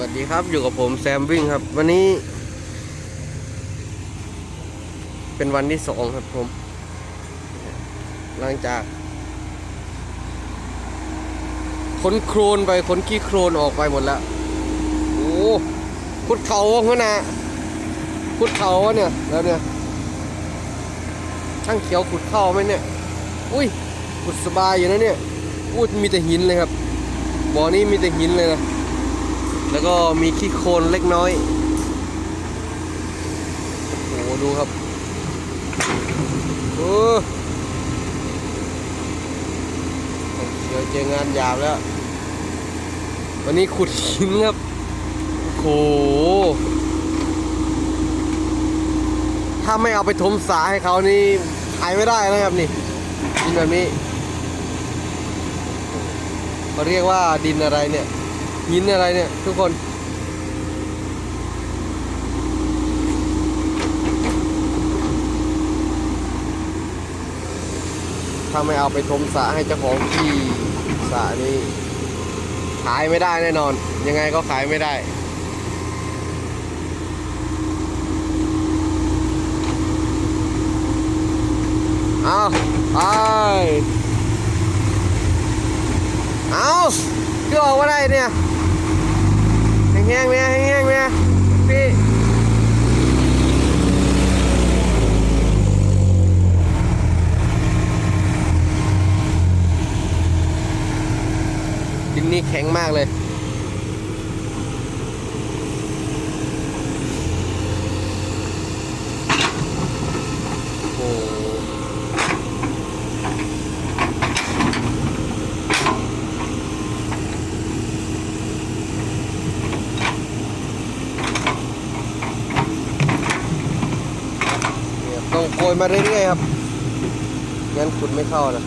วัสดีครับอยู่กับผมแซมวิ่งครับ วันนี้ เป็นวันที่สองครับผม หลังจากขนโครนไปขนขี้โครนออกไปหมดแล้ว โอ้ขุดเขาวะน้าขุดเขาวะเนี่ย แล้วเนี่ย ช่างเขียวขุดเข้าไหมเนี่ย อุ้ยขุดสบายอยู่นะเนี่ยอุ้ยมีแต่หินเลยครับบ่อนี้มีแต่หินเลยนะ แล้วก็มีขี้โคลนเล็กน้อย โอ้โห ดูครับ โอ้เดี๋ยวเจองานหยาบแล้ว วันนี้ขุดหินครับ โอ้โหถ้าไม่เอาไปถมสาให้เขานี่ขายไม่ได้นะครับนี่ดินแบบนี้เขาเรียกว่าดินอะไรเนี่ย หินอะไรเนี่ยทุกคน ถ้าไม่เอาไปทมสระให้เจ้าของที่สระนี้ ขายไม่ได้แน่นอน ยังไงก็ขายไม่ได้เอาไปเอาคือออกมาได้เนี่ย แห้งเนี่ยแห้งเนี่ยพี่ดินนี้แข็งมากเลยโอ้โห เนี่ ยต้อยมาเรื่อยๆครับงั้นขุดไม่เข้านะ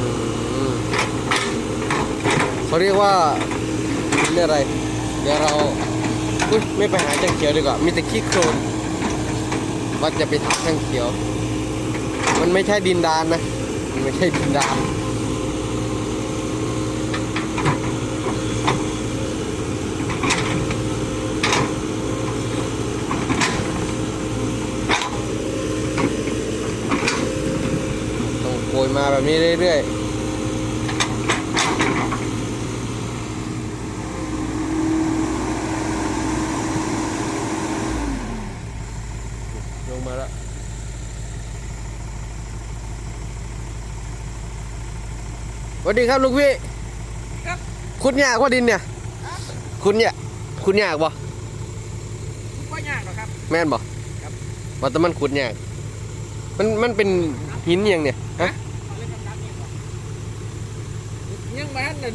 อืม เขาเรียกว่านี่อะไร เดี๋ยวเราอุ๊ยไม่ไปหาช่างเขียวดีกว่า มีแต่ขี้โคลนว่าจะไปถามช่างเขียว มันไม่ใช่ดินดานนะ มันไม่ใช่ดินดานต้องโกยมาแบบนี้เรื่อยๆ ลงมาแล้วส วัสดีครับลูกพี่ครับ คุณยากว่าดินเนี่ยคุณเนี่ยคุณยากบ่ก็ยากหรอกครับ แม่นบ่ครับ ว่าแต่มันขุดยากมันมันเป็นหินอหย่างเนี่ยฮะเอาเล่นดำๆนี่ก่อนยังมาหนึ่ง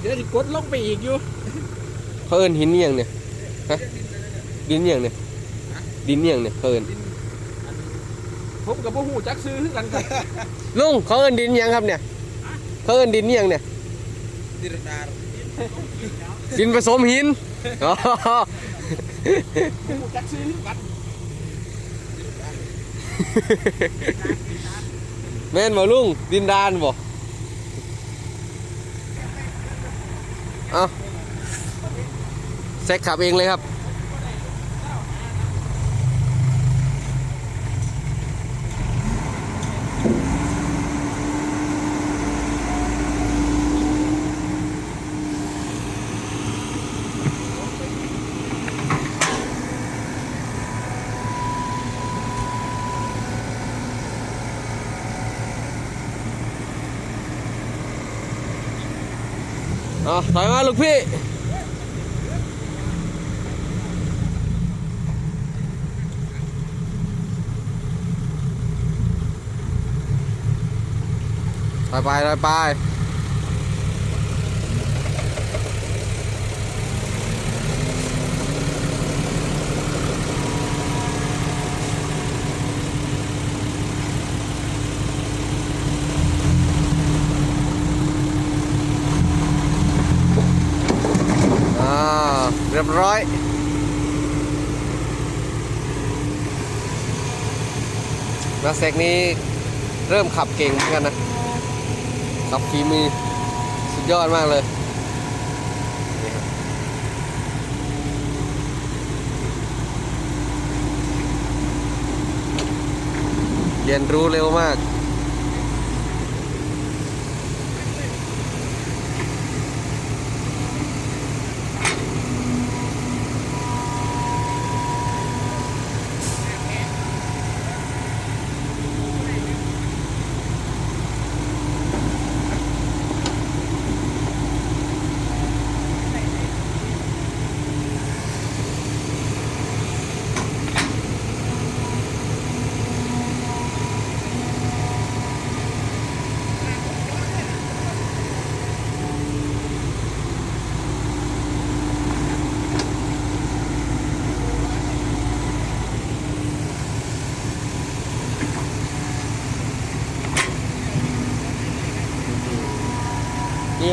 เดี๋ยวสิกดลงไปอีกอยู่เขาเอิ้นหินอหย่างเนี่ย ฮะ ดินอหย่างเนี่ยดินอหย่างเนี่ยเขาเอิ้นผมกับพ่อหูจักซื้อคือกันครับลุงเขาเอิ้นดินอหยังครับเนี่ย เขาเอิ้นดินอหยังเนี่ยดิรดารดินผสมหินอ๋อจักซื้อคือกันแม่นบ่ลุงดินดานบ่เอาแซกขับเองเลยครับ อาถอยมาลูกพี่ไปไปไปไปอ่าเร้อยนาเซกนี้เริ่มขับเก่งเหมือนกันนะ ขับฝีมือ สุดยอดมากเลยเรียนรู้เร็วมาก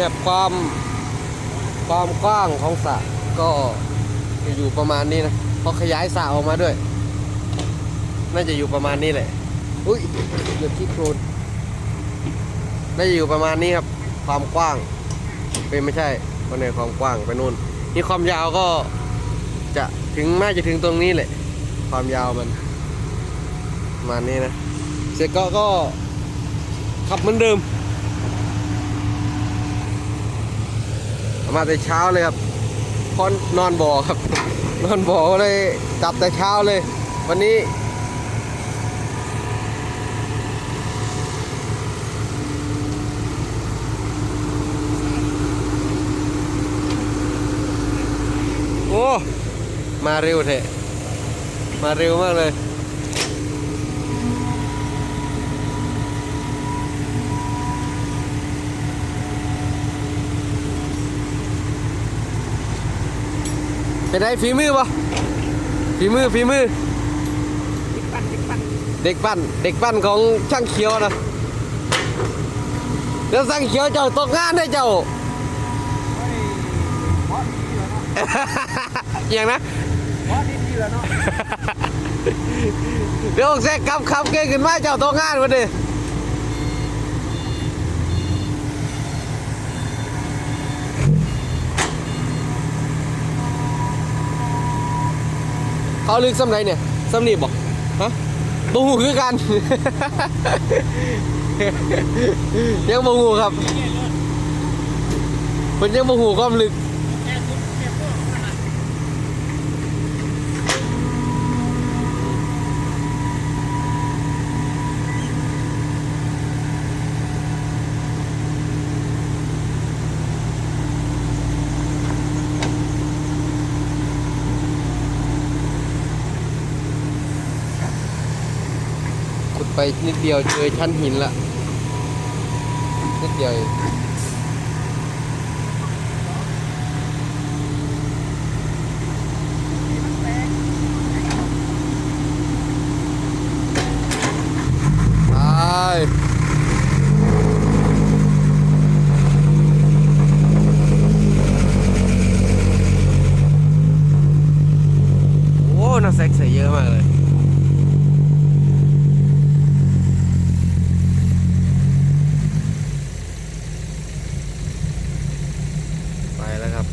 ครับความความกว้างของสระก็อยู่ประมาณนี้นะเพราะขยายสระออกมาด้วย น่าจะอยู่ประมาณนี้แหละอุ้ยเหยียบที่โครนน่าจะอยู่ประมาณนี้ครับ ความกว้าง เป็นไม่ใช่คนในความกว้างไปนู่น นี่ความยาวก็จะถึงน่าจะถึงตรงนี้แหละ ความยาวมันประมาณนี้นะ เสร็จก็ก็ขับเหมือนเดิม มาแต่เช้าเลยครับพอนนอนบ่อครับ นอนบ่อก็เลยกลับแต่เช้าเลย วันนี้ โอ้ มาเร็วเถอะมาเร็วมากเลย เป็นไงฝีมือปะฝีมือฝีมือติ๊กปั้นติ๊กปั้นเด็กปั้นเด็กปั้นของช่างเขียวนะแล้วช่างเขียวเจ้าตกงานได้เจ้าเฮ้ยเพราะดีแล้วเนาะอย่างนะเพราะดีแล้วเนาะเดี๋ยวแซกขับขับเก่งขึ้นมาเจ้าตกงานมาดิ เขาลึกสำไรเนี่ยสำนีบอกฮะบูหูคือกัน ยังบูหูครับมันยังบูหูความลึก ไปนิดเดียวเจอชั้นหินละนิดเดียวเองไปโอ้น่าแซกใส่เยอะมากเลย ไปแล้วครับ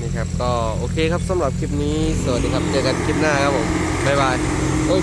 นี่ครับก็โอเคครับสำหรับคลิปนี้ สวัสดีครับ เจอกันคลิปหน้าครับผม บ๊ายบายโอ้ย